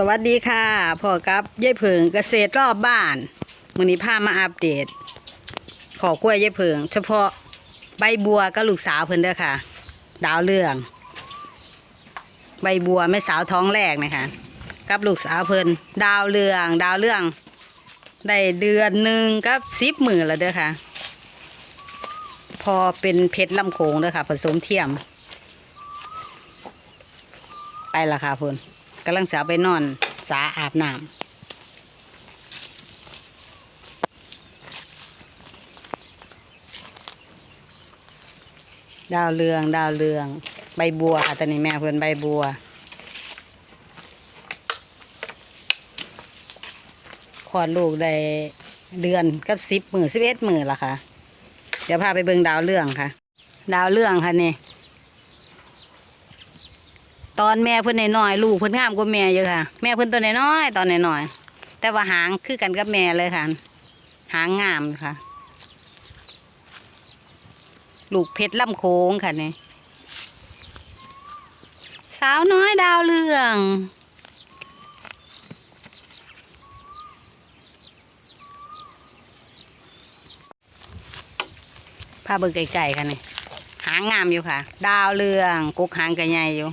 สวัสดีค่ะพ่อกับยายเผิงเกษตรรอบบ้านมือนี้พามาอัปเดต ขอกล้วยยายเผิง เฉพาะใบบัวกับลูกสาวเพิ่นเด้อค่ะ ดาวเรือง ใบบัวแม่สาวท้องแรกนะคะกับลูกสาวเพิ่นดาวเรือง ดาวเรือง ได้เดือนหนึ่งกับสิบมือแล้วเด้อค่ะ พอเป็นเพชรลำโขงเด้อค่ะ ผสมเทียม ไปละค่ะพุ่น กำลังสาวไปนอน สาอาบน้ำดาวเรือง ดาวเรือง ใบบัวค่ะตอนนี้แม่เพิ่นใบบัว คลอดลูกได้เดือนกับสิบหมือสิบเอ็ดหมือละค่ะ เดี๋ยวพาไปเบิ่งดาวเรืองค่ะ ดาวเรืองค่ะนี่ ตอนแม่เพิ่นน้อยลูกเพิ่นงามกว่าแม่เยอะค่ะ แม่เพิ่นตัวน้อยตอนน้อยแต่ว่าหางคือกันกับแม่เลยค่ะ หางงามค่ะ ลูกเพชรล่ำโค้งค่ะนี่สาวน้อยดาวเรืองพาเบิ่งไกลๆค่ะนี่หางงามอยู่ค่ะ ดาวเรืองกุกหางกระใหญ่อยู่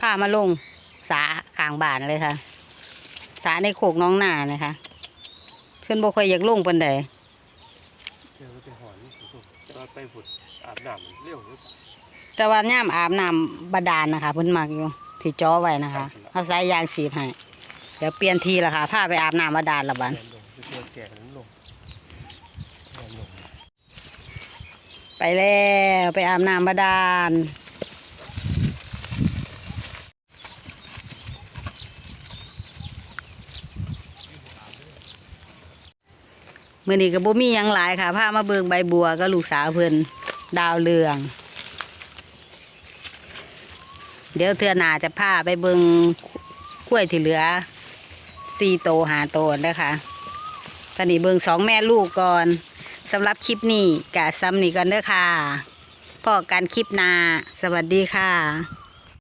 พามาลงสาข้างบ้านเลยค่ะ สาในโคกน้องนานะคะเพื่อนบ่ค่อยอยากลงปานใดเดี๋ยวไปหอนนี่ผมจะเอาไปผุดอาบน้ำมันเร็วหรือเปล่าแต่ว่าย่ามอาบน้ำบาดาลนะคะเพิ่นมักอยู่ที่จ้อไว้นะคะเอาสายยางฉีดให้เดี๋ยวเปลี่ยนทีละค่ะพาไปอาบน้ำบาดาลละบันแกนลงไปเจอแก่นั้นลงแกนลงไปแล้วไปอาบน้ำบาดาล มื่อนี้ก็บ่มียังหลายค่ะพามาเบิงใบบัวก็ลูกสาวเพิ่นดาวเรือง เดี๋ยวเทือหนาจะพาไปเบิงกล้วยที่เหลือสี่โตหาโตนะคะตอนนี้เบิงสองแม่ลูกก่อนสำหรับคลิปนี้กะซ้ำนี่ก่อนเด้อค่ะพอกันคลิปนาสวัสดีค่ะ